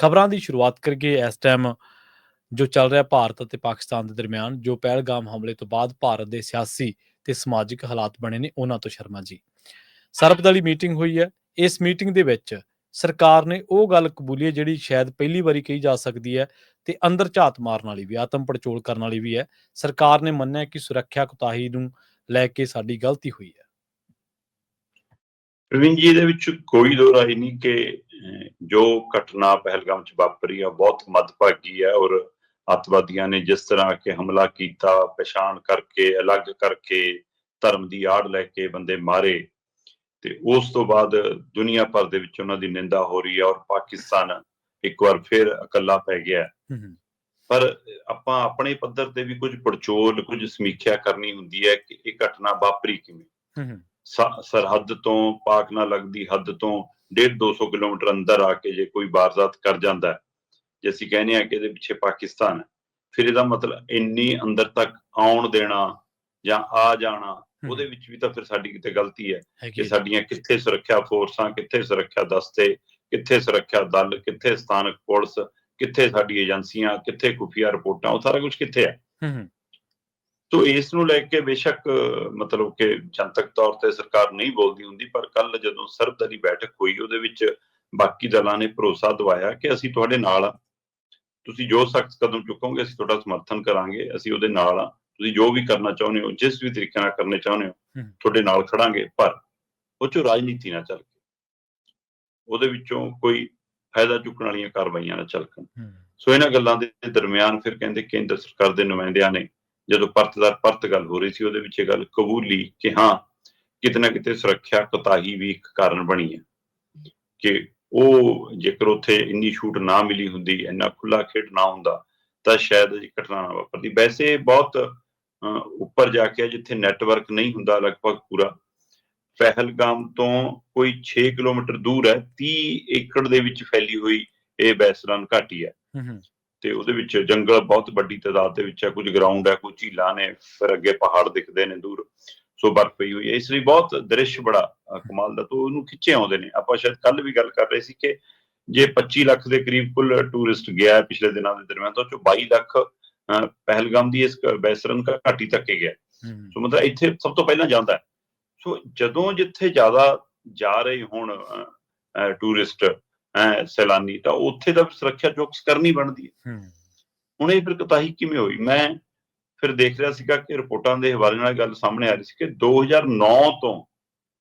ਖਬਰਾਂ ਦੀ ਸ਼ੁਰੂਆਤ ਕਰੀਏ ਇਸ ਟਾਈਮ ਜੋ ਚੱਲ ਰਿਹਾ ਭਾਰਤ ਅਤੇ ਪਾਕਿਸਤਾਨ ਦੇ ਦਰਮਿਆਨ, ਜੋ ਪਹਿਲਗਾਮ ਹਮਲੇ ਤੋਂ ਬਾਅਦ ਭਾਰਤ ਦੇ ਸਿਆਸੀ ਤੇ ਸਮਾਜਿਕ ਹਾਲਾਤ ਬਣੇ ਨੇ, ਉਹਨਾਂ ਤੋਂ ਸ਼ਰਮਾ ਜੀ। ਸਰਬਦਲੀ ਮੀਟਿੰਗ ਹੋਈ ਹੈ। ਇਸ ਮੀਟਿੰਗ ਦੇ ਵਿੱਚ ਸਰਕਾਰ ਨੇ ਉਹ ਗੱਲ ਕਬੂਲੀ ਹੈ ਜਿਹੜੀ ਸ਼ਾਇਦ ਪਹਿਲੀ ਵਾਰੀ ਕਹੀ ਜਾ ਸਕਦੀ ਹੈ ਤੇ ਅੰਦਰ ਝਾਤ ਮਾਰਨ ਵਾਲੀ ਵੀ ਆਤਮ ਪੜਚੋਲ ਕਰਨ ਵਾਲੀ ਵੀ ਹੈ। ਸਰਕਾਰ ਨੇ ਮੰਨਿਆ ਕਿ ਸੁਰੱਖਿਆ ਕੁਤਾਹੀ ਨੂੰ ਲੈ ਕੇ ਸਾਡੀ ਗਲਤੀ ਹੋਈ ਹੈ। ਪ੍ਰਵੀਨ ਜੀ ਇਹਦੇ ਵਿੱਚ ਕੋਈ ਦੋ ਰਾਏ ਨਹੀਂ ਕਿ ਜੋ ਘਟਨਾ ਪਹਿਲਗਾਮ ਚ ਵਾਪਰੀ ਆ ਬਹੁਤ ਮੱਦਭਾਗੀ ਹੈ ਔਰ ਅੱਤਵਾਦੀਆਂ ਨੇ ਜਿਸ ਤਰ੍ਹਾਂ ਕਿ ਹਮਲਾ ਕੀਤਾ ਪਛਾਣ ਕਰਕੇ ਅਲੱਗ ਕਰਕੇ ਧਰਮ ਦੀ ਆੜ ਲੈ ਕੇ ਬੰਦੇ ਮਾਰੇ ਤੇ ਉਸ ਤੋਂ ਬਾਅਦ ਦੁਨੀਆ ਭਰ ਦੇ ਵਿੱਚ ਉਹਨਾਂ ਦੀ ਨਿੰਦਾ ਹੋ ਰਹੀ ਹੈ ਔਰ ਪਾਕਿਸਤਾਨ ਇੱਕ ਵਾਰ ਫਿਰ ਇਕੱਲਾ ਪੈ ਗਿਆ। ਪਰ ਆਪਾਂ ਆਪਣੇ ਪੱਧਰ ਤੇ ਵੀ ਕੁਝ ਪੜਚੋਲ ਕੁਝ ਸਮੀਖਿਆ ਕਰਨੀ ਹੁੰਦੀ ਹੈ ਕਿ ਇਹ ਘਟਨਾ ਵਾਪਰੀ ਕਿਵੇਂ? ਸਰਹੱਦ ਤੋਂ ਪਾਕ ਨਾਲ ਲੱਗਦੀ ਹੱਦ ਤੋਂ 1.5 200 ਕਿਲੋਮੀਟਰ ਅੰਦਰ ਆ ਕੇ ਜੇ ਕੋਈ ਵਾਰਦਾਤ ਕਰ ਜਾਂਦਾ ਜੇ ਅਸੀਂ ਕਹਿੰਦੇ ਆ ਕਿ ਇਹਦੇ ਪਿੱਛੇ ਪਾਕਿਸਤਾਨ ਹੈ ਫਿਰ ਇਹਦਾ ਮਤਲਬ ਇੰਨੀ ਅੰਦਰ ਤੱਕ ਆਉਣ ਦੇਣਾ ਜਾਂ ਆ ਜਾਣਾ। ਉਹਦੇ ਵਿੱਚ ਵੀ ਤਾਂ ਫਿਰ ਸਾਡੀ ਕਿਤੇ ਗਲਤੀ ਹੈ ਕਿ। ਸਾਡੀਆਂ ਕਿੱਥੇ ਸੁਰੱਖਿਆ ਫੋਰਸਾਂ ਕਿੱਥੇ ਸੁਰੱਖਿਆ ਦਸਤੇ ਕਿੱਥੇ ਸੁਰੱਖਿਆ ਦਲ ਕਿੱਥੇ ਸਥਾਨਕ ਪੁਲਿਸ ਕਿੱਥੇ ਸਾਡੀ ਏਜੰਸੀਆਂ ਕਿੱਥੇ ਖੁਫੀਆ ਰਿਪੋਰਟਾਂ ਉਹ ਸਾਰਾ ਕੁਝ ਕਿੱਥੇ ਹੈ ਤੋ ਇਸ ਨੂੰ ਲੈ ਕੇ ਬੇਸ਼ੱਕ ਮਤਲਬ ਕਿ ਜਨਤਕ ਤੌਰ ਤੇ ਸਰਕਾਰ ਨਹੀਂ ਬੋਲਦੀ ਹੁੰਦੀ ਪਰ ਕੱਲ ਜਦੋਂ ਸਰਬਦਲੀ ਬੈਠਕ ਹੋਈ ਉਹਦੇ ਵਿੱਚ ਬਾਕੀ ਦਲਾਂ ਨੇ ਭਰੋਸਾ ਦਿਵਾਇਆ ਕਿ ਅਸੀਂ ਤੁਹਾਡੇ ਨਾਲ ਆ ਤੁਸੀਂ ਜੋ ਸਖਤ ਕਦਮ ਚੁੱਕੋਗੇ ਅਸੀਂ ਤੁਹਾਡਾ ਸਮਰਥਨ ਕਰਾਂਗੇ ਅਸੀਂ ਉਹਦੇ ਨਾਲ ਆ ਤੁਸੀਂ ਜੋ ਵੀ ਕਰਨਾ ਚਾਹੁੰਦੇ ਹੋ ਜਿਸ ਵੀ ਤਰੀਕੇ ਨਾਲ ਕਰਨੇ ਚਾਹੁੰਦੇ ਹੋ। ਤੁਹਾਡੇ ਨਾਲ ਖੜਾਂਗੇ ਪਰ ਉਹ ਚੋਂ ਰਾਜਨੀਤੀ ਨਾ ਚੱਲ ਕੇ। ਉਹਦੇ ਵਿੱਚੋਂ ਕੋਈ ਫਾਇਦਾ ਚੁੱਕਣ ਵਾਲੀਆਂ ਕਾਰਵਾਈਆਂ ਨਾ ਚੱਲਕਣ ਹੂੰ। ਸੋ ਇਹਨਾਂ ਗੱਲਾਂ ਦੇ ਦਰਮਿਆਨ ਫਿਰ ਕਹਿੰਦੇ ਕੇਂਦਰ ਸਰਕਾਰ ਦੇ ਨੁਮਾਇੰਦਿਆਂ ਨੇ ਜਦੋਂ ਪਰਤਦਾਰ ਪਰਤ ਗੱਲ ਹੋ ਰਹੀ ਸੀ, ਉਹਦੇ ਵਿੱਚ ਇਹ ਗੱਲ ਕਬੂਲੀ ਕਿ ਹਾਂ, ਕਿਤੇ ਨਾ ਕਿਤੇ ਸੁਰੱਖਿਆ ਕੋਤਾਹੀ ਵੀ ਇੱਕ ਕਾਰਨ ਬਣੀ ਹੈ ਕਿ ਉਹ ਜੇਕਰ ਉੱਥੇ ਇੰਨੀ ਛੂਟ ਨਾ ਮਿਲੀ ਹੁੰਦੀ, ਇੰਨਾ ਖੁੱਲਾ ਖੇਡ ਨਾ ਹੁੰਦਾ, ਤਾਂ ਸ਼ਾਇਦ ਇਹ ਘਟਨਾ ਨਾ ਵਾਪਰਦੀ। ਵੈਸੇ ਬਹੁਤ ਉੱਪਰ ਜਾ ਕੇ ਹੈ ਜਿੱਥੇ ਨੈਟਵਰਕ ਨਹੀਂ ਹੁੰਦਾ ਲਗਭਗ ਪੂਰਾ, ਪਹਿਲਗਾਮ ਤੋਂ ਕੋਈ 6 ਕਿਲੋਮੀਟਰ ਦੂਰ ਹੈ 30 ਏਕੜ ਦੇ ਵਿੱਚ ਫੈਲੀ ਹੋਈ ਇਹ ਬੈਸਰਨ ਘਾਟੀ ਹੈ। ਤੇ ਉਹਦੇ ਵਿੱਚ ਜੰਗਲ ਬਹੁਤ ਵੱਡੀ ਤਾਦਾਦ ਦੇ ਵਿੱਚ ਹੈ ਕੁਝ ਗਰਾਊਂਡ ਹੈ ਕੁਝ ਝੀਲਾਂ ਨੇ ਫਿਰ ਅੱਗੇ ਪਹਾੜ ਦਿਖਦੇ ਨੇ ਦੂਰ ਸੋ ਬਰਫ਼ ਪਈ ਹੋਈ ਹੈ। ਇਸ ਲਈ ਬਹੁਤ ਦ੍ਰਿਸ਼ ਬੜਾ ਕਮਾਲ ਦਾ ਤੋਂ ਉਹਨੂੰ ਖਿੱਚੇ ਆਉਂਦੇ ਨੇ। ਆਪਾਂ ਸ਼ਾਇਦ ਕੱਲ ਵੀ ਗੱਲ ਕਰ ਰਹੇ ਸੀ ਕਿ ਜੇ 25 ਲੱਖ ਦੇ ਕਰੀਬ ਕੁੱਲ ਟੂਰਿਸਟ ਗਿਆ ਹੈ ਪਿਛਲੇ ਦਿਨਾਂ ਦੇ ਦਰਮਿਆਨ ਤਾਂ ਉਹ ਚੋਂ 22 ਲੱਖ ਪਹਿਲਗਾਮ ਦੀ ਇਸ ਬੈਸਰਨ ਘਾਟੀ ਤੱਕ ਗਿਆ। ਸੋ ਮਤਲਬ ਇੱਥੇ ਸਭ ਤੋਂ ਪਹਿਲਾਂ ਜਾਂਦਾ ਸੋ ਜਦੋਂ ਜਿੱਥੇ ਜ਼ਿਆਦਾ ਜਾ ਰਹੇ ਹੁਣ ਟੂਰਿਸਟ ਸੈਲਾਨੀ ਤਾਂ ਉੱਥੇ ਦਾ ਸੁਰੱਖਿਆ ਚੌਕਸ ਕਰਨੀ ਬਣਦੀ ਹੈ। ਹੁਣ ਇਹ ਫਿਰ ਕਤਾਹੀ ਕਿਵੇਂ ਹੋਈ? ਮੈਂ ਫਿਰ ਦੇਖ ਰਿਹਾ ਸੀਗਾ ਕਿ ਰਿਪੋਰਟਾਂ ਦੇ ਹਵਾਲੇ ਨਾਲ ਗੱਲ ਸਾਹਮਣੇ ਆ ਰਹੀ ਸੀ ਕਿ 2009 ਤੋਂ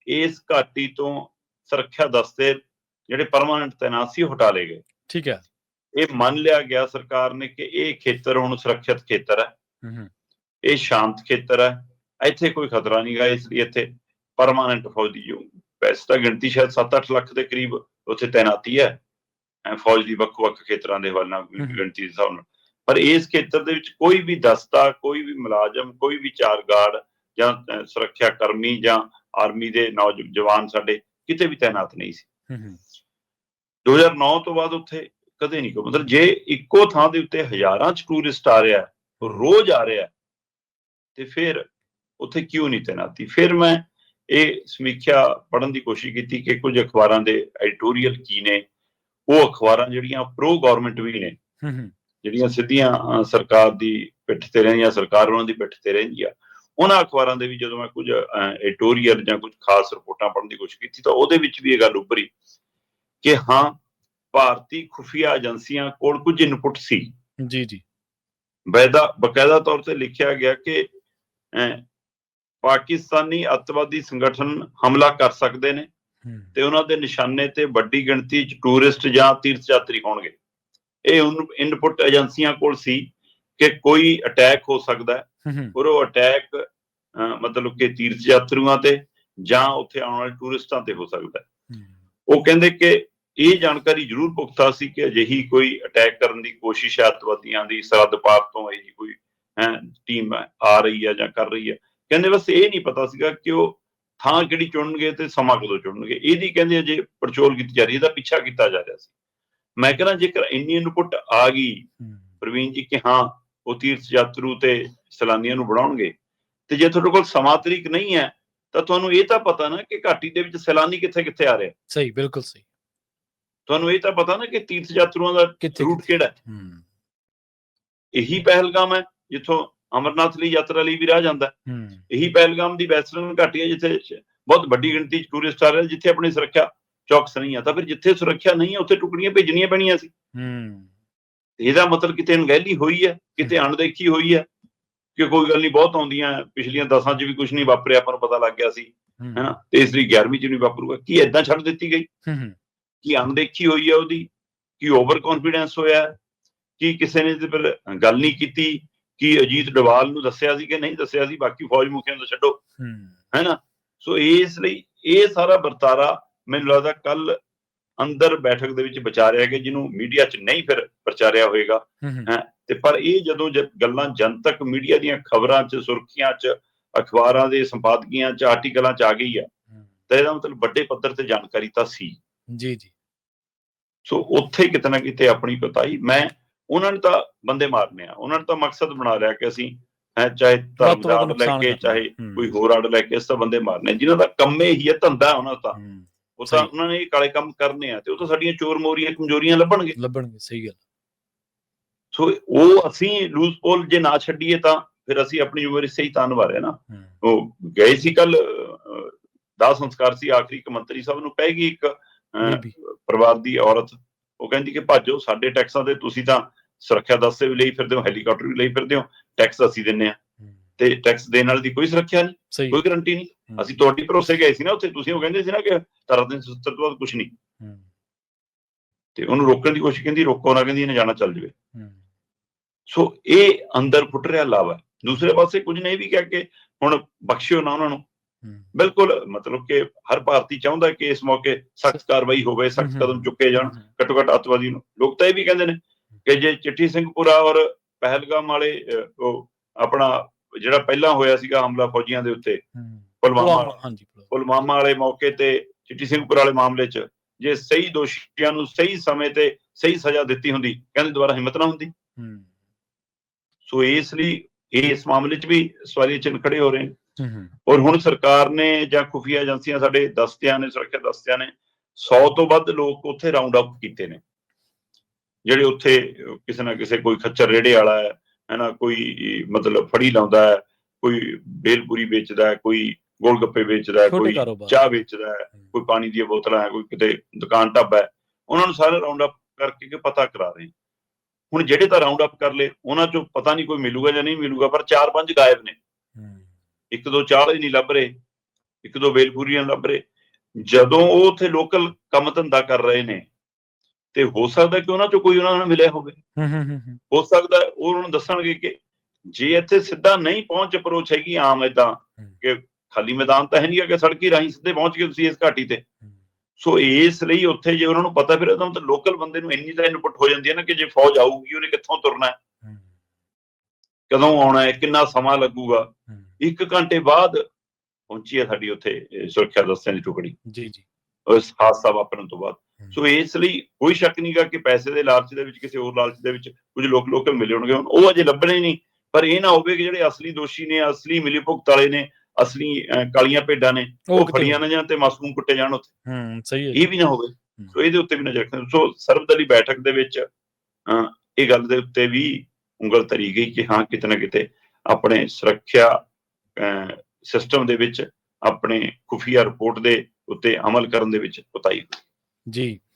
ਇਸ ਘਾਟੀ ਤੋਂ ਸੁਰੱਖਿਆ ਦਸਤੇ ਜਿਹੜੇ ਪਰਮਾਨੈਂਟ ਤੈਨਾਤ ਸੀ ਹਟਾ ਲਏ ਗਏ। ਠੀਕ ਹੈ। ਇਹ ਮੰਨ ਲਿਆ ਗਿਆ ਸਰਕਾਰ ਨੇ ਕਿ ਇਹ ਖੇਤਰ ਹੁਣ ਸੁਰੱਖਿਅਤ ਖੇਤਰ ਹੈ। ਇਹ ਸ਼ਾਂਤ ਖੇਤਰ ਹੈ। ਇੱਥੇ ਕੋਈ ਖਤਰਾ ਨਹੀਂ ਗਾ ਇਸ ਲਈ ਇੱਥੇ ਪਰਮਾਨੈਂਟ ਫੌਜ ਦੀ ਜੋ ਵੈਸੇ ਤਾਂ ਗਿਣਤੀ ਸ਼ਾਇਦ 7-8 ਲੱਖ ਦੇ ਕਰੀਬ ਉੱਥੇ ਤੈਨਾਤੀ ਹੈ। ਫੌਜ ਦੀ ਵੱਖ-ਵੱਖ ਖੇਤਰਾਂ ਦੇ ਹਵਾਲੇ ਨਾਲ। ਗਿਣਤੀ ਦੇ ਹਿਸਾਬ ਨਾਲ। ਪਰ ਇਸ ਖੇਤਰ ਦੇ ਵਿੱਚ ਕੋਈ ਵੀ ਦਸਤਾ ਕੋਈ ਵੀ ਮੁਲਾਜ਼ਮ ਕੋਈ ਵੀ ਚਾਰ ਗਾਰਡ ਜਾਂ ਸੁਰੱਖਿਆ ਕਰਮੀ ਜਾਂ ਆਰਮੀ ਦੇ ਨੌਜਵਾਨ ਸਾਡੇ ਕਿਤੇ ਵੀ ਤੈਨਾਤ ਨਹੀਂ ਸੀ। ਹੂੰ ਹੂੰ। 2009 ਤੋਂ ਬਾਅਦ ਉੱਥੇ ਕਦੇ ਨਹੀਂ ਕੋਈ ਮਤਲਬ ਜੇ ਇੱਕੋ ਥਾਂ ਦੇ ਉੱਤੇ ਹਜ਼ਾਰਾਂ ਚ ਟੂਰਿਸਟ ਆ ਰਿਹਾ ਰੋਜ਼ ਆ ਰਿਹਾ ਤੇ ਫਿਰ ਉੱਥੇ ਕਿਉਂ ਨਹੀਂ ਤੈਨਾਤੀ? ਫਿਰ ਮੈਂ ਇਹ ਸਮੀਖਿਆ ਪੜ੍ਹਨ ਦੀ ਕੋਸ਼ਿਸ਼ ਕੀਤੀ ਕਿ ਕੁਝ ਅਖਬਾਰਾਂ ਦੇ ਐਡੀਟੋਰੀਅਲ ਕੀ ਨੇ ਉਹ ਅਖਬਾਰਾਂ ਜਿਹੜੀਆਂ ਪ੍ਰੋ ਗਵਰਨਮੈਂਟ ਵੀ ਨੇ ਜਿਹੜੀਆਂ ਸਿੱਧੀਆਂ ਸਰਕਾਰ ਦੀ ਪਿੱਠ ਤੇ ਰਹਿੰਦੀਆਂ ਸਰਕਾਰ ਉਹਨਾਂ ਦੀ ਪਿੱਠ ਤੇ ਰਹਿੰਦੀ ਆ ਉਹਨਾਂ ਅਖਬਾਰਾਂ ਦੇ ਵੀ ਜਦੋਂ ਮੈਂ ਕੁਝ ਐਡੀਟੋਰੀਅਲ ਜਾਂ ਕੁਝ ਖਾਸ ਰਿਪੋਰਟਾਂ ਪੜ੍ਹਨ ਦੀ ਕੋਸ਼ਿਸ਼ ਕੀਤੀ ਤਾਂ ਉਹਦੇ ਵਿੱਚ ਵੀ ਇਹ ਗੱਲ ਉੱਭਰੀ ਕਿ ਹਾਂ ਭਾਰਤੀ ਖੁਫੀਆ ਏਜੰਸੀਆਂ ਕੋਲ ਕੁਝ ਇਨਪੁਟ ਸੀ। ਜੀ ਜੀ। ਬੈਦਾ ਬਕਾਇਦਾ ਤੌਰ ਤੇ ਲਿਖਿਆ ਗਿਆ ਕਿ ਪਾਕਿਸਤਾਨੀ ਅੱਤਵਾਦੀ ਸੰਗਠਨ ਹਮਲਾ ਕਰ ਸਕਦੇ ਨੇ ਤੇ ਉਹਨਾਂ ਦੇ ਨਿਸ਼ਾਨੇ ਤੇ ਵੱਡੀ ਗਿਣਤੀ ਚ ਟੂਰਿਸਟ ਜਾਂ ਤੀਰਥ ਯਾਤਰੀ ਹੋਣਗੇ। ਇਹ ਇਨਪੁਟ ਏਜੰਸੀਆਂ ਕੋਲ ਸੀ ਕਿ ਕੋਈ ਅਟੈਕ ਹੋ ਸਕਦਾ ਹੈ। ਔਰ ਉਹ ਅਟੈਕ ਮਤਲਬ ਕਿ ਤੀਰਥ ਯਾਤਰੀਆਂ ਤੇ ਜਾਂ ਉੱਥੇ ਆਉਣ ਵਾਲੇ ਟੂਰਿਸਟਾਂ ਤੇ ਹੋ ਸਕਦਾ ਹੈ। ਉਹ ਕਹਿੰਦੇ ਕਿ ਇਹ ਜਾਣਕਾਰੀ ਜ਼ਰੂਰ ਪੁਖਤਾ ਸੀ ਕਿ ਅਜਿਹੀ ਕੋਈ ਅਟੈਕ ਕਰਨ ਦੀ ਕੋਸ਼ਿਸ਼ ਹੈ ਅੱਤਵਾਦੀਆਂ ਦੀ ਸਰਹੱਦ ਪਾਰ ਤੋਂ ਇਹ ਕੋਈ ਟੀਮ ਆ ਰਹੀ ਹੈ ਜਾਂ ਕਰ ਰਹੀ ਹੈ। ਕਹਿੰਦੇ ਬਸ ਇਹ ਨਹੀਂ ਪਤਾ ਸੀਗਾ ਕਿ ਉਹ ਥਾਂ ਕਿਹੜੀ ਚੁਣਨਗੇ ਤੇ ਸਮਾਂ ਕਦੋਂ ਚੁਣਨਗੇ। ਇਹਦੀ ਕਹਿੰਦੇ ਅਜੇ ਪੜਚੋਲ ਕੀਤੀ ਜਾ ਰਹੀ ਹੈ ਇਹਦਾ ਪਿੱਛਾ ਕੀਤਾ ਜਾ ਰਿਹਾ ਸੀ। ਮੈਂ ਕਹਿੰਦਾ ਜੇਕਰ ਇੰਨੀ ਇਨਪੁਟ ਆ ਗਈ ਪ੍ਰਵੀਨ ਜੀ ਕਿ ਹਾਂ ਉਹ ਤੀਰਥ ਯਾਤਰੂ ਤੇ ਸੈਲਾਨੀਆਂ ਨੂੰ ਬਣਾਉਣਗੇ ਤੇ ਜੇ ਤੁਹਾਡੇ ਕੋਲ ਸਮਾਂ ਤਰੀਕ ਨਹੀਂ ਹੈ ਤਾਂ ਤੁਹਾਨੂੰ ਇਹ ਤਾਂ ਪਤਾ ਨਾ ਕਿ ਘਾਟੀ ਦੇ ਵਿੱਚ ਸੈਲਾਨੀ ਕਿੱਥੇ ਕਿੱਥੇ ਆ ਰਹੇ। ਸਹੀ ਬਿਲਕੁਲ ਸਹੀ। ਤੁਹਾਨੂੰ ਇਹ ਤਾਂ ਪਤਾ ਨਾ ਕਿ ਤੀਰਥ ਯਾਤਰੂਆਂ ਦਾ ਰੂਟ ਕਿਹੜਾ ਹੈ। ਹੂੰ। ਇਹੀ ਪਹਿਲਗਾਮ ਹੈ ਜਿੱਥੋਂ ਅਮਰਨਾਥ ਲਈ ਯਾਤਰਾ ਲਈ ਵੀ ਰਾਹ ਜਾਂਦਾ ਇਹੀ ਪਹਿਲਗਾਮ ਦੀ ਵੈਸਟਰਨ ਘਾਟੀ ਹੈ ਜਿੱਥੇ ਬਹੁਤ ਵੱਡੀ ਗਿਣਤੀ ਚ ਟੂਰਿਸਟ ਆ ਰਹੇ ਜਿੱਥੇ ਆਪਣੀ ਸੁਰੱਖਿਆ ਚੌਕਸ ਨਹੀਂ ਆ। ਤਾਂ ਫਿਰ ਜਿੱਥੇ ਸੁਰੱਖਿਆ ਨਹੀਂ ਹੈ ਉੱਥੇ ਟੁਕੜੀਆਂ ਭੇਜਣੀਆਂ ਪੈਣੀਆਂ ਸੀ। ਹੂੰ। ਇਹਦਾ ਮਤਲਬ ਕਿਤੇ ਅਣਗਹਿਲੀ ਹੋਈ ਹੈ ਕਿਤੇ ਅਣਦੇਖੀ ਹੋਈ ਹੈ ਕਿ ਕੋਈ ਗੱਲ ਨਹੀਂ ਬਹੁਤ ਆਉਂਦੀਆਂ ਪਿਛਲੀਆਂ ਦਸਾਂ 'ਚ ਵੀ ਕੁਝ ਨਹੀਂ ਵਾਪਰਿਆ ਆਪਾਂ ਨੂੰ ਪਤਾ ਲੱਗ ਗਿਆ ਸੀ ਹੈਨਾ? ਤੇ ਇਸ ਲਈ 11ਵੀਂ 'ਚ ਨਹੀਂ ਵਾਪਰੂਗਾ। ਕੀ ਐਦਾਂ ਛੱਡ ਦਿੱਤੀ ਗਈ? ਹੂੰ ਕੀ ਅਣਦੇਖੀ ਹੋਈ ਹੈ ਉਹਦੀ? ਕੀ ਓਵਰ ਕੌਨਫੀਡੈਂਸ ਹੋਇਆ? ਕੀ ਕਿਸੇ ਨੇ ਇਹਦੇ ਪਰ ਗੱਲ ਨਹੀਂ ਕੀਤੀ? ਕਿ ਅਜੀਤ ਡਵਾਲ ਨੂੰ ਦੱਸਿਆ ਸੀ ਕਿ ਨਹੀਂ ਦੱਸਿਆ ਸੀ? ਬਾਕੀ ਫੌਜ ਮੁਖੀਆਂ ਨੂੰ ਛੱਡੋ। ਹੈਨਾ ਸੋ ਇਸ ਲਈ ਇਹ ਸਾਰਾ ਵਰਤਾਰਾ ਮੈਨੂੰ ਲੱਗਦਾ ਕੱਲ ਅੰਦਰ ਬੈਠਕ ਦੇ ਵਿੱਚ ਵਿਚਾਰਿਆ ਗਿਆ ਜਿਹਨੂੰ ਮੀਡੀਆ 'ਚ ਨਹੀਂ ਫਿਰ ਪ੍ਰਚਾਰਿਆ ਹੋਏਗਾ। ਹੂੰ ਤੇ ਪਰ ਇਹ ਜਦੋਂ ਗੱਲਾਂ ਜਨਤਕ ਮੀਡੀਆ ਦੀਆਂ ਖਬਰਾਂ 'ਚ ਸੁਰਖੀਆਂ 'ਚ ਅਖਬਾਰਾਂ ਦੇ ਸੰਪਾਦਕੀਆਂ 'ਚ ਆਰਟੀਕਲਾਂ 'ਚ ਆ ਗਈ ਆ ਤਾਂ ਇਹਦਾ ਮਤਲਬ ਵੱਡੇ ਪੱਧਰ ਤੇ ਜਾਣਕਾਰੀ ਤਾਂ ਸੀ। ਜੀ ਜੀ। ਸੋ ਉੱਥੇ ਕਿਤੇ ਨਾ ਕਿਤੇ ਆਪਣੀ ਪਤਾਈ ਮੈਂ ਉਹਨਾਂ ਨੇ ਤਾਂ ਬੰਦੇ ਮਾਰਨੇ ਆ। ਉਹਨਾਂ ਨੇ ਤਾਂ ਮਕਸਦ ਬਣਾ ਲਿਆ ਕਿ ਅਸੀਂ ਹੈ ਚਾਹੇ ਧਰਮ ਤੋਂ ਦਾ ਲੈ ਕੇ। ਚਾਹੇ ਕੋਈ ਹੋਰ ਆੜ ਲੈ ਕੇ ਇਸ ਤਾਂ ਬੰਦੇ ਮਾਰਨੇ ਜਿਨ੍ਹਾਂ ਦਾ ਕੰਮ ਹੀ ਹੈ ਧੰਦਾ ਉਹਨਾਂ ਦਾ। ਉਹ ਤਾਂ। ਉਹਨਾਂ ਨੇ ਇਹ ਕਾਲੇ ਕੰਮ ਕਰਨੇ ਆ ਤੇ ਉਹ ਤਾਂ ਸਾਡੀਆਂ ਚੋਰ ਮੋਰੀਆਂ ਕਮਜ਼ੋਰੀਆਂ ਲੱਭਣਗੇ। ਲੱਭਣਗੇ ਸਹੀ ਗੱਲ ਸੋ ਉਹ ਅਸੀਂ ਲੂਜ਼ ਪੋਲ ਜੇ ਨਾ ਛੱਡੀਏ ਤਾਂ ਫਿਰ ਅਸੀਂ ਆਪਣੀ ਜ਼ਿੰਮੇਵਾਰੀ ਸਹੀ ਤਾਂ ਨਿਭਾ ਰਹੇ ਨਾ। ਉਹ ਗਏ ਸੀ ਕੱਲ ਦਾਹ ਸੰਸਕਾਰ ਸੀ ਆਖਰੀ ਇੱਕ ਮੰਤਰੀ ਸਾਹਿਬ ਨੂੰ ਪੈ ਗਈ ਇੱਕ ਪਰਿਵਾਰ ਦੀ ਔਰਤ। ਉਹ ਕਹਿੰਦੀ ਕਿ ਭਾਜੋ ਸਾਡੇ ਟੈਕਸਾਂ ਦੇ ਤੁਸੀਂ ਤਾਂ ਸੁਰੱਖਿਆ ਦਸਤੇ ਵੀ ਲਈ ਫਿਰਦੇ ਹੋ ਹੈਲੀਕਾਪਟਰ ਵੀ ਲਈ ਫਿਰਦੇ ਹੋ ਟੈਕਸ ਅਸੀਂ ਦਿੰਨੇ ਆ ਤੇ ਟੈਕਸ ਦੇਣ ਵਾਲੀ ਦੀ ਕੋਈ ਸੁਰੱਖਿਆ ਨਹੀਂ ਕੋਈ ਗਰੰਟੀ ਨਹੀਂ। ਅਸੀਂ ਤੁਹਾਡੀ ਭਰੋਸੇ ਗਏ ਸੀ ਨਾ ਉੱਥੇ ਤੁਸੀਂ ਉਹ ਕਹਿੰਦੇ ਸੀ ਨਾ ਕਿ ਤਰ੍ਹਾਂ ਦਿਨ ਸੱਤਰ ਤੋਂ ਬਾਅਦ ਕੁਝ ਨਹੀਂ। ਤੇ ਉਹਨੂੰ ਰੋਕਣ ਦੀ ਕੋਸ਼ਿਸ਼ ਕਹਿੰਦੀ ਰੋਕੋ ਨਾ ਕਹਿੰਦੀ ਇਹਨੇ ਜਾਣਾ ਚੱਲ ਜਾਵੇ। ਸੋ ਇਹ ਅੰਦਰ ਫੁੱਟ ਰਿਹਾ ਲਾਵਾ। ਦੂਸਰੇ ਪਾਸੇ ਕੁਝ ਨੇ ਇਹ ਵੀ ਕਿਹਾ ਕਿ ਹੁਣ ਬਖਸ਼ਿਓ ਨਾ ਉਹਨਾਂ ਨੂੰ। ਬਿਲਕੁਲ ਮਤਲਬ ਕਿ ਹਰ ਭਾਰਤੀ ਚਾਹੁੰਦਾ ਕਿ ਇਸ ਮੌਕੇ ਸਖਤ ਕਾਰਵਾਈ ਹੋਵੇ ਸਖਤ ਕਦਮ ਚੁੱਕੇ ਜਾਣ ਘੱਟੋ ਘੱਟ ਅੱਤਵਾਦੀ ਨੂੰ। ਲੋਕ ਤਾਂ ਇਹ ਵੀ ਕਹਿੰਦੇ ਨੇ ਕਿ ਜੇ ਚਿੱਠੀ ਸਿੰਘਪੁਰਾ ਔਰ ਪਹਿਲਗਾਮ ਵਾਲੇ ਉਹ ਆਪਣਾ ਜਿਹੜਾ ਪਹਿਲਾਂ ਹੋਇਆ ਸੀਗਾ ਹਮਲਾ ਫੌਜੀਆਂ ਦੇ ਉੱਤੇ ਪੁਲਵਾਮਾ ਹਾਂਜੀ ਪੁਲਵਾਮਾ, ਵਾਲੇ ਮੌਕੇ ਤੇ ਚਿੱਠੀ ਸਿੰਘਪੁਰਾ ਵਾਲੇ ਮਾਮਲੇ 'ਚ ਜੇ ਸਹੀ ਦੋਸ਼ੀਆਂ ਨੂੰ ਸਹੀ ਸਮੇਂ ਤੇ ਸਹੀ ਸਜ਼ਾ ਦਿੱਤੀ ਹੁੰਦੀ ਕਹਿੰਦੇ ਦੁਬਾਰਾ ਹਿੰਮਤ ਨਾ ਹੁੰਦੀ। ਸੋ ਇਸ ਲਈ ਇਸ ਮਾਮਲੇ 'ਚ ਵੀ ਸਵਾਲੀਆ ਚਿੰਨ੍ਹ ਖੜੇ ਹੋ ਰਹੇ। ਨੇ ਔਰ ਹੁਣ ਸਰਕਾਰ ਨੇ ਜਾਂ ਖੁਫੀਆ ਏਜੰਸੀਆਂ ਸਾਡੇ ਦਸਤਿਆਂ ਨੇ ਸੁਰੱਖਿਆ ਦਸਤਿਆਂ ਨੇ 100 ਤੋਂ ਵੱਧ ਲੋਕ ਉੱਥੇ ਰਾਉਂਡ ਅਪ ਕੀਤੇ ਨੇ। ਜਿਹੜੇ ਉੱਥੇ ਕਿਸੇ ਨਾ ਕਿਸੇ ਕੋਈ ਖੱਚਰ ਰੇੜੇ ਵਾਲਾ ਹੈ ਹੈਨਾ ਕੋਈ ਮਤਲਬ ਫੜੀ ਲਾਉਂਦਾ ਹੈ ਕੋਈ ਬੇਲਪੂਰੀ ਵੇਚਦਾ ਹੈ ਕੋਈ ਗੋਲ ਗੱਪੇ ਵੇਚਦਾ ਹੈ ਕੋਈ ਚਾਹ ਵੇਚਦਾ ਹੈ ਕੋਈ ਪਾਣੀ ਦੀਆਂ ਬੋਤਲਾਂ ਹੈ ਕੋਈ ਕਿਤੇ ਦੁਕਾਨ ਢਾਬਾ ਹੈ ਉਹਨਾਂ ਨੂੰ ਸਾਰੇ ਰਾਉਂਡ ਅਪ ਕਰਕੇ ਕਿ ਪਤਾ ਕਰਾ ਰਹੇ ਹੁਣ ਜਿਹੜੇ ਤਾਂ ਰਾਉਂਡ ਅਪ ਕਰ ਲਏ ਉਹਨਾਂ ਚੋਂ ਪਤਾ ਨਹੀਂ ਕੋਈ ਮਿਲੂਗਾ ਜਾਂ ਨਹੀਂ ਮਿਲੂਗਾ ਪਰ ਚਾਰ ਪੰਜ ਗਾਇਬ ਨੇ। ਇੱਕ ਦੋ ਚਾਲ ਹੀ ਨਹੀਂ ਲੱਭ ਰਹੇ ਇੱਕ ਦੋ ਬੇਲਪੂਰੀਆਂ ਲੱਭ ਰਹੇ। ਜਦੋਂ ਉਹ ਉੱਥੇ ਲੋਕਲ ਕੰਮ ਧੰਦਾ ਕਰ ਰਹੇ ਨੇ ਤੇ ਹੋ ਸਕਦਾ ਕਿ ਉਹਨਾਂ ਚੋਂ ਕੋਈ ਉਹਨਾਂ ਨਾਲ ਮਿਲਿਆ ਹੋਵੇ। ਹੂੰ, ਸਕਦਾ ਉਹ ਉਹਨਾਂ ਨੂੰ ਦੱਸਣਗੇ ਕਿ ਜੇ ਇੱਥੇ ਸਿੱਧਾ ਨਹੀਂ ਪਹੁੰਚ ਅਪਰੋਚ ਹੈਗੀ ਆਮ ਏਦਾਂ ਕਿ ਖਾਲੀ ਮੈਦਾਨ ਤਾਂ ਹੈ ਨਹੀਂ ਕਿ ਸੜਕੀ ਰਾਹੀਂ ਸਿੱਧੇ ਪਹੁੰਚ ਗਏ ਤੁਸੀਂ ਇਸ ਘਾਟੀ ਤੇ। ਸੋ ਇਸ ਲਈ ਉੱਥੇ ਜੇ ਉਹਨਾਂ ਨੂੰ ਪਤਾ ਫਿਰ ਉਹਦਾ ਮਤਲਬ ਲੋਕਲ ਬੰਦੇ ਨੂੰ ਇੰਨੀ ਤਾਂ ਇਨਪੁਟ ਹੋ ਜਾਂਦੀ ਹੈ ਨਾ ਕਿ ਜੇ ਫੌਜ ਆਊਗੀ ਉਹਨੇ ਕਿੱਥੋਂ ਤੁਰਨਾ ਹੈ? ਕਦੋਂ ਆਉਣਾ ਹੈ? ਕਿੰਨਾ ਸਮਾਂ ਲੱਗੂਗਾ? ਹੂੰ, ਇੱਕ ਘੰਟੇ ਬਾਅਦ ਪਹੁੰਚੀ ਹੈ ਸਾਡੀ ਉੱਥੇ ਸੁਰੱਖਿਆ ਦਸਤਿਆਂ ਦੀ ਟੁਕੜੀ। ਜੀ ਜੀ। ਉਸ ਹਾਦਸਾ ਵਾਪਰਨ ਤੋਂ ਬਾਅਦ। ਸੋ ਇਸ ਲਈ ਕੋਈ ਸ਼ੱਕ ਨਹੀਂਗਾ ਕਿ ਪੈਸੇ ਦੇ ਲਾਲਚ ਦੇ ਵਿੱਚ ਕਿਸੇ ਹੋਰ ਲਾਲਚ ਦੇ ਵਿੱਚ ਕੁਝ ਲੋਕ ਲੋਕਲ ਮਿਲੇ ਹੋਣਗੇ। ਹੁਣ ਉਹ ਅਜੇ ਲੱਭਣੇ ਨਹੀਂ ਪਰ ਇਹ ਨਾ ਹੋਵੇ ਕਿ ਜਿਹੜੇ ਅਸਲੀ ਦੋਸ਼ੀ ਨੇ ਅਸਲੀ ਮਿਲੀ ਭੁਗਤ ਵਾਲੇ ਨੇ ਅਸਲੀ ਕਾਲੀਆਂ ਭੇਡਾਂ ਨੇ ਉਹ ਫੜੀਆਂ ਨਾ ਜਾਣ ਤੇ ਮਾਸੂਮ ਕੁੱਟੇ ਜਾਣ ਉੱਥੇ। ਹੂੰ ਸਹੀ ਹੈ ਇਹ ਵੀ ਨਾ ਹੋਵੇ। ਸੋ ਇਹਦੇ ਉੱਤੇ ਵੀ ਨਜ਼ਰ ਰੱਖਣਾ। ਸੋ ਸਰਬਦਲੀ ਬੈਠਕ ਦੇ ਵਿੱਚ ਇਹ ਗੱਲ ਦੇ ਉੱਤੇ ਵੀ ਉਂਗਲ ਧਰੀ ਗਈ ਕਿ ਹਾਂ ਕਿਤੇ ਨਾ ਕਿਤੇ ਆਪਣੇ ਸੁਰੱਖਿਆ ਸਿਸਟਮ ਦੇ ਵਿੱਚ ਆਪਣੇ ਖੁਫੀਆ ਰਿਪੋਰਟ ਦੇ ਉੱਤੇ ਅਮਲ ਕਰਨ ਦੇ ਵਿੱਚ ਕੋਤਾਹੀ ਜੀ।